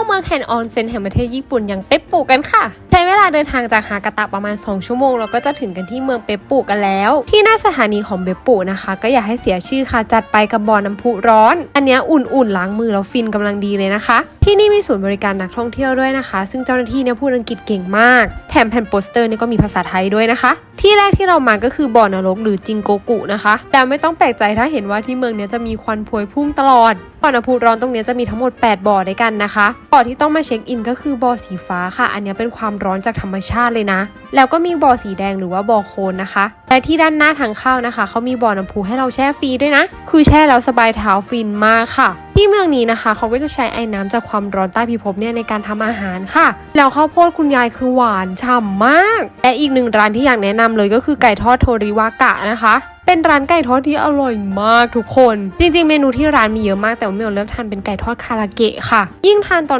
ยวเมืองแคนออนเซ็นแห่งประเทศญี่ปุ่นอย่างเป ปปุกันค่ะ ใช้เวลาเดินทางจากฮากาตะประมาณ 2 ชั่วโมง แล้วก็จะถึงกันที่เมืองเปปปุกันแล้ว ที่หน้าสถานีของเปปปุนะคะ ก็อย่าให้เสียชื่อค่ะจัดไปกับบ่อน้ำพุร้อน อันนี้อุ่นๆล้างมือแล้วฟินกำลังดีเลยนะคะ ที่นี่มีศูนย์บริการนักท่องเที่ยวด้วยนะคะ ซึ่งเจ้าหน้าที่เนี่ยพูดอังกฤษเก่งมาก แถมแผ่นโปสเตอร์นี่ก็มีภาษาไทยด้วยนะคะ ที่แรกที่เรามาก็คือบ่อนรกหรือจิงโกกุนะคะแต่ไม่ต้องแปลกใจถ้าเห็นว่าที่เมืองเนี้ยจะมีควันพวยพุ่งตลอดบ่อน้ำพุร้อนตรงเนี้ยจะมีทั้งหมด 8 บ่อด้วยกันนะคะบ่อที่ต้องมาเช็คอินก็คือบ่อสีฟ้าค่ะอันนี้เป็นความร้อนจากธรรมชาติเลยนะ แล้วก็มีบ่อสีแดงหรือว่าบ่อโคลนนะคะ และที่ด้านหน้าทางเข้านะคะเขามีบ่อน้ำพุให้เราแช่ฟรีด้วยนะ คือแช่แล้วสบายเท้าฟินมากค่ะ ที่เมืองนี้นะคะเขาก็จะใช้ไอ้น้ำจากความร้อนใต้พิภพเนี่ยในการทำอาหารค่ะ แล้วข้าวโพดคุณยายคือหวานฉ่ำมาก และอีกหนึ่งร้านที่อยากแนะนำเลยก็คือไก่ทอดโทริวากะนะคะเป็นร้านไก่ทอดที่อร่อยมากทุกคน จริงๆ เมนูที่ร้านมีเยอะมากแต่ว่าเมลเลือกทานเป็นไก่ทอดคาราเกะค่ะ ยิ่งทานตอน